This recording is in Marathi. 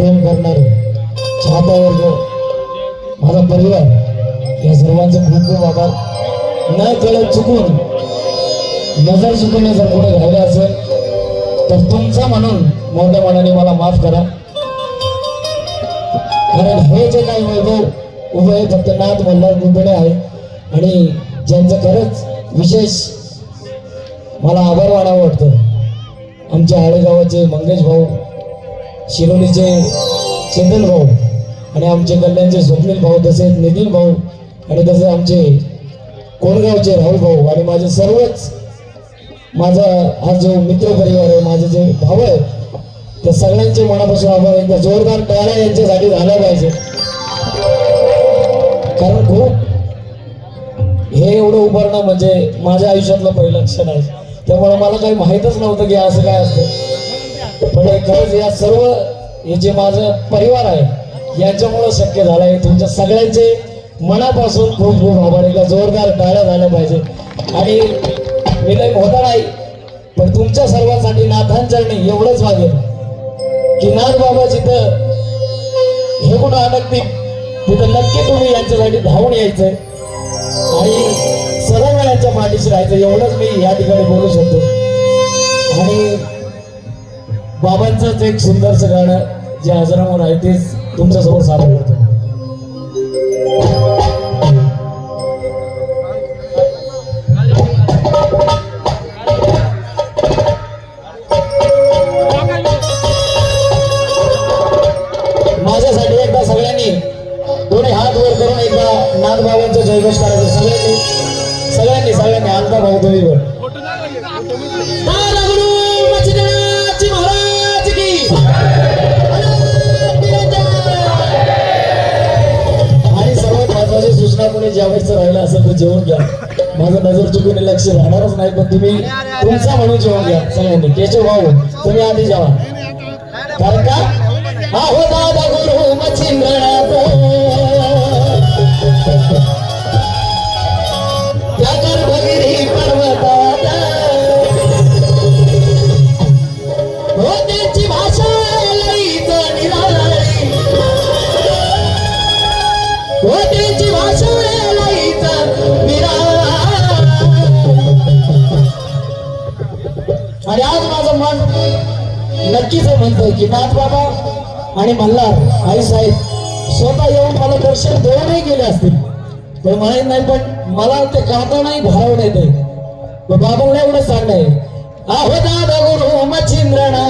प्रेम करणारे चाहता वर्ग माझा परिवार या सर्वांचे खूप खूप आभार. न कळत चुकून नजर चुकून जर पुढे राहिलं असेल तर तुमचा म्हणून मोठ्या मनाने मला माफ करा. कारण हे जे काही वैभव उभं आहे फक्त नाथ मल्हार गुंबडे आहे. आणि ज्यांचं खरंच विशेष मला आभार मानावं वाटतं आमच्या आळेगावाचे मंगेश भाऊ शिरोलीचे चेतन भाऊ आणि आमचे कल्याणचे स्वप्नील भाऊ तसेच नितीन भाऊ आणि तसे आमचे कोरगावचे राहुल भाऊ आणि माझे सर्वच माझा हा जो मित्र परिवार आहे माझे जे भाऊ आहेत त्या सगळ्यांचे मनापासून आभार एकदा जोरदार टाळ्या यांच्यासाठी झाल्या पाहिजे. कारण खूप हे एवढं उभारणं म्हणजे माझ्या आयुष्यातलं पहिलं क्षण आहे. त्यामुळे मला काही माहीतच नव्हतं की असं काय असतं. पण हे खरंच या सर्व हे जे माझं परिवार आहे यांच्यामुळं शक्य झालं आहे. तुमच्या सगळ्यांचे मनापासून खूप खूप आभार. जोरदार टाळ्या झाल्या पाहिजे. आणि मी काही नाही पण तुमच्या सर्वांसाठी नाथांचरणी एवढंच मागेल की नाथ बाबा जिथं हे गुण अडकतील तिथं नक्की तुम्ही यांच्यासाठी धावून यायचंय. आणि सर्व यांच्या पाठीशी राहायचं एवढंच मी या ठिकाणी बोलू शकतो. आणि बाबांचंच एक सुंदरसं गाणं जे हजरामोर आहे तेच तुमच्यासमोर सादर करतो. माझ्यासाठी एकदा सगळ्यांनी दोन्ही हात वर करून एकदा नागबाबांचं जयघोष करायचं. सगळ्यांनी सगळ्यांनी सगळ्यांनी आमचा भाऊ तुम्ही वर. महाराज! जेवायचं राहिलं असेल तर जेवण घ्या. माझं नजर चुकून लक्ष राहणारच नाही पण तुम्ही तुमचा म्हणून जेवण घ्या सगळ्यांनी. केशव भाऊ तुम्ही आधी जेवा. कारण का? आहो दादा गुरु मच्छिंद्रनाथ नक्कीच हे म्हणतोय की नाथ बाबा आणि मल्हार आई साहेब स्वतः येऊन मला दर्शन देऊनही गेले असतील. ते माहीत नाही पण मला ते गातानाही भारावून ते बाबांना एवढं सांगणं आहे. आहो दादा गुरु मच्छिंद्रणा